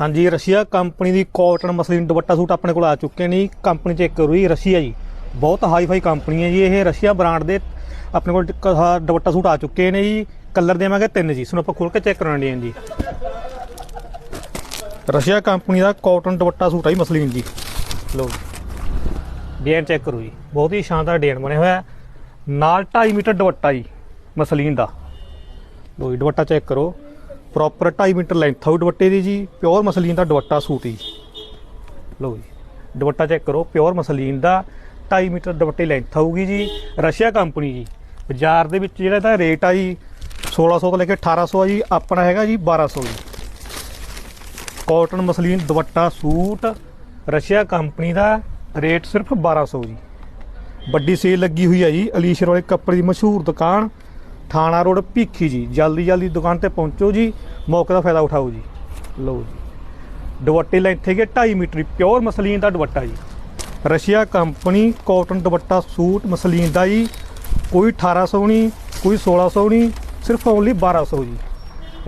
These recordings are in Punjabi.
ਹਾਂਜੀ, ਰਸ਼ੀਆ ਕੰਪਨੀ ਦੀ ਕਾਟਨ ਮਸਲੀਨ ਦੁਪੱਟਾ ਸੂਟ ਆਪਣੇ ਕੋਲ ਆ ਚੁੱਕੇ ਨੇ ਕੰਪਨੀ ਚੈੱਕ ਕਰੋ ਜੀ, ਰਸ਼ੀਆ ਜੀ। ਬਹੁਤ ਹਾਈ ਫਾਈ ਕੰਪਨੀ ਹੈ ਜੀ ਇਹ। ਰਸ਼ੀਆ ਬ੍ਰਾਂਡ ਦੇ ਆਪਣੇ ਕੋਲ ਕ- ਦੁਪੱਟਾ ਸੂਟ ਆ ਚੁੱਕੇ ਨੇ ਜੀ। ਕਲਰ ਦੇਵਾਂਗੇ ਤਿੰਨ ਜੀ। ਇਸ ਆਪਾਂ ਖੋਲ ਕੇ ਚੈੱਕ ਕਰਾਉਣੇ ਆ ਜੀ। ਰਸ਼ੀਆ ਕੰਪਨੀ ਦਾ ਕਾਟਨ ਦੁਪੱਟਾ ਸੂਟ ਆ ਜੀ ਮਸਲੀਨ ਜੀ ਲਓ ਡਿਜ਼ਾਈਨ ਚੈੱਕ ਕਰੋ ਜੀ। ਬਹੁਤ ਹੀ ਸ਼ਾਨਦਾਰ ਡਿਜ਼ਾਈਨ ਬਣਿਆ ਹੋਇਆ। ਨਾਲ 2.5 ਮੀਟਰ ਦੁਪੱਟਾ ਜੀ ਮਸਲੀਨ ਦਾ। ਲੋ ਜੀ, ਦੁਪੱਟਾ ਚੈੱਕ ਕਰੋ। ਪ੍ਰੋਪਰ 2.5 ਮੀਟਰ ਲੈਂਥ ਆਊ ਦੁਪੱਟੇ ਦੀ ਜੀ ਪਿਓਰ ਮਸਲੀਨ ਦਾ ਦੁਪੱਟਾ ਸੂਟ ਜੀ ਲਓ ਜੀ, ਦੁਪੱਟਾ ਚੈੱਕ ਕਰੋ ਪਿਓਰ ਮਸਲੀਨ ਦਾ 2.5 ਮੀਟਰ ਦੁਪੱਟੇ ਲੈਂਥ ਆਊਗੀ ਜੀ, ਰਸ਼ੀਆ ਕੰਪਨੀ ਜੀ। ਬਾਜ਼ਾਰ ਦੇ ਵਿੱਚ ਜਿਹੜਾ ਇਹਦਾ ਰੇਟ ਆ ਜੀ 1600 ਤੋਂ ਲੈ ਕੇ 1800 ਆ ਜੀ, ਆਪਣਾ ਹੈਗਾ ਜੀ 1200 ਜੀ। Cotton muslin dupatta suit, Russia company ਦਾ ਰੇਟ ਸਿਰਫ 1200 ਜੀ। ਵੱਡੀ ਸੇਲ ਲੱਗੀ ਹੋਈ ਹੈ ਜੀ, ਅਲੀਸ਼ਰ ਵਾਲੇ ਕੱਪੜੇ ਦੀ ਮਸ਼ਹੂਰ ਦੁਕਾਨ ਥਾਣਾ ਰੋਡ ਭੀਖੀ ਜੀ। ਜਲਦੀ ਜਲਦੀ ਦੁਕਾਨ ਤੇ ਪਹੁੰਚੋ ਜੀ, ਮੌਕੇ ਦਾ ਫਾਇਦਾ ਉਠਾਓ ਜੀ। ਲਓ ਜੀ। ਦੁਪੱਟੇ ਲੈਂਥ ਹੈਗੇ 2.5 ਮੀਟਰ, ਪਿਓਰ ਮਸਲੀਨ ਦਾ ਦੁਪੱਟਾ ਜੀ। Russia company cotton dupatta suit muslin ਦਾ ਜੀ। ਕੋਈ 1800 ਨਹੀਂ, ਕੋਈ 1600 ਨਹੀਂ, ਸਿਰਫ ਓਨਲੀ 1200 ਜੀ।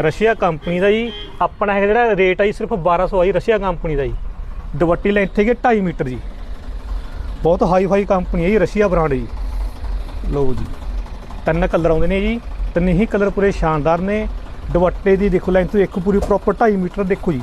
ਰਸ਼ੀਆ ਕੰਪਨੀ ਦਾ ਜੀ, ਆਪਣਾ ਹੈਗਾ ਜਿਹੜਾ ਰੇਟ ਆ ਜੀ, ਸਿਰਫ 1200 ਆ ਜੀ, ਰਸ਼ੀਆ ਕੰਪਨੀ ਦਾ ਜੀ। ਦੁਪੱਟੀ ਲੈਂਥ ਹੈਗੀ 2.5 ਮੀਟਰ ਜੀ। ਬਹੁਤ ਹਾਈ ਫਾਈ ਕੰਪਨੀ ਹੈ ਜੀ, ਰਸ਼ੀਆ ਬ੍ਰਾਂਡ ਜੀ। ਲਓ ਜੀ। ਤਿੰਨ ਕਲਰ ਆਉਂਦੇ ਨੇ ਜੀ। ਤਿੰਨੇ ਹੀ ਕਲਰ ਪੂਰੇ ਸ਼ਾਨਦਾਰ ਨੇ। ਦੁਪੱਟੇ ਦੀ ਦੇਖੋ ਲੈਂਥ ਇੱਕ ਪੂਰੀ ਪ੍ਰੋਪਰ 2.5 ਮੀਟਰ ਦੇਖੋ ਜੀ।